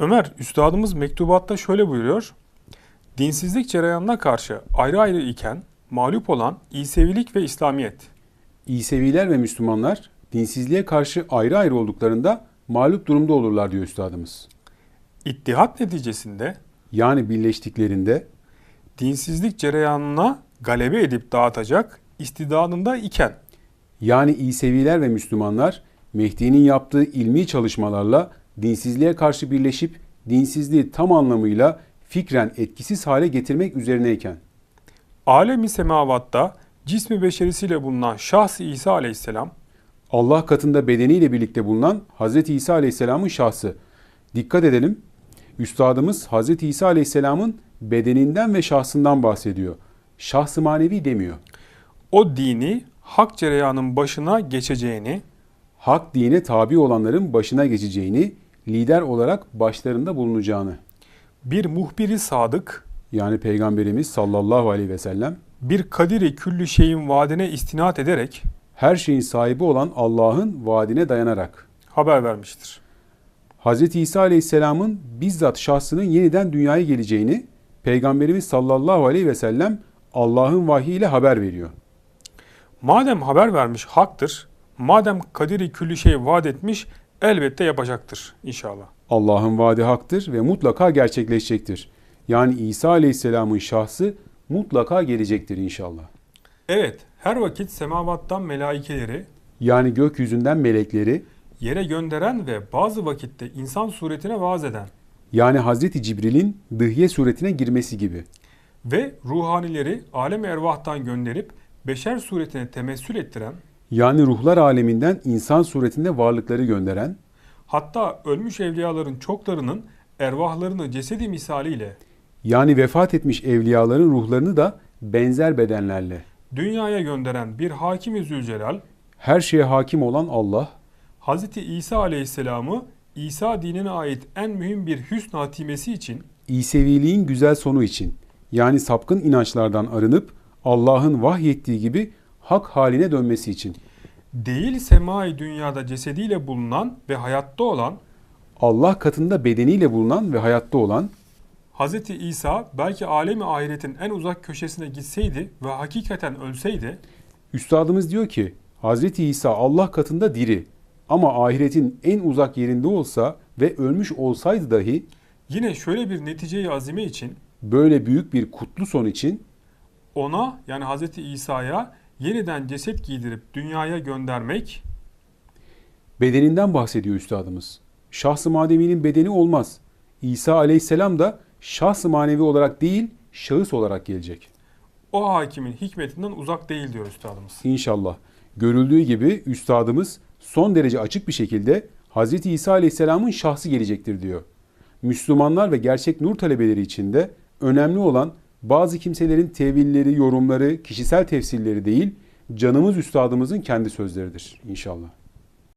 Ömer, üstadımız mektubatta şöyle buyuruyor. Dinsizlik cereyanına karşı ayrı ayrı iken mağlup olan İsevilik ve İslamiyet. İseviler ve Müslümanlar dinsizliğe karşı ayrı ayrı olduklarında mağlup durumda olurlar diyor üstadımız. İttihat neticesinde Yani birleştiklerinde dinsizlik cereyanına galebe edip dağıtacak istidadında iken yani İseviler ve Müslümanlar Mehdi'nin yaptığı ilmi çalışmalarla dinsizliğe karşı birleşip dinsizliği tam anlamıyla fikren etkisiz hale getirmek üzerineyken alemi semavatta cismi beşerisiyle bulunan şahs İsa aleyhisselam Allah katında bedeniyle birlikte bulunan Hz. İsa Aleyhisselam'ın şahsı. Dikkat edelim. Üstadımız Hz. İsa Aleyhisselam'ın bedeninden ve şahsından bahsediyor. Şahsı manevi demiyor. o dini hak cereyanın başına geçeceğini, Hak dine tabi olanların başına geçeceğini, lider olarak başlarında bulunacağını. bir muhbiri sadık, Yani Peygamberimiz sallallahu aleyhi ve sellem bir kadiri küllü şeyin vaadine istinat ederek her şeyin sahibi olan Allah'ın vaadine dayanarak haber vermiştir. Hz. İsa Aleyhisselam'ın bizzat şahsının yeniden dünyaya geleceğini Peygamberimiz sallallahu aleyhi ve sellem Allah'ın vahiy ile haber veriyor. Madem haber vermiş haktır, madem kadiri küllü şey vaat etmiş elbette yapacaktır inşallah. Allah'ın vaadi haktır ve mutlaka gerçekleşecektir. Yani İsa Aleyhisselam'ın şahsı mutlaka gelecektir inşallah. Evet, her vakit semavattan melaikeleri Yani gökyüzünden melekleri, yere gönderen ve bazı vakitte insan suretine vaaz eden yani Hazreti Cibril'in dıhye suretine girmesi gibi. ve ruhanileri alem ervahtan gönderip beşer suretine temessül ettiren, Yani ruhlar aleminden insan suretinde varlıkları gönderen, hatta ölmüş evliyaların çoklarının ervahlarını cesedi misaliyle yani vefat etmiş evliyaların ruhlarını da benzer bedenlerle, dünyaya gönderen bir Hakim-i Zülcelal, her şeye hakim olan Allah, Hz. İsa aleyhisselamı İsa dinine ait en mühim bir hüsn hatimesi için İseviliğin güzel sonu için, yani sapkın inançlardan arınıp Allah'ın vahyettiği gibi hak haline dönmesi için, değil semai dünyada cesediyle bulunan ve hayatta olan Allah katında bedeniyle bulunan ve hayatta olan, Hz. İsa belki alemi ahiretin en uzak köşesine gitseydi ve hakikaten ölseydi Üstadımız diyor ki, Hz. İsa Allah katında diri ama ahiretin en uzak yerinde olsa ve ölmüş olsaydı dahi yine şöyle bir neticeyi azime için böyle büyük bir kutlu son için ona yani Hz. İsa'ya yeniden ceset giydirip dünyaya göndermek bedeninden bahsediyor üstadımız. Şahs-ı mademinin bedeni olmaz. İsa aleyhisselam da şahs-ı manevi olarak değil, şahıs olarak gelecek. o hakimin hikmetinden uzak değil diyor üstadımız. İnşallah. Görüldüğü gibi üstadımız son derece açık bir şekilde Hz. İsa Aleyhisselam'ın şahsı gelecektir diyor. Müslümanlar ve gerçek nur talebeleri için de önemli olan bazı kimselerin tevilleri, yorumları, kişisel tefsirleri değil, canımız üstadımızın kendi sözleridir inşallah.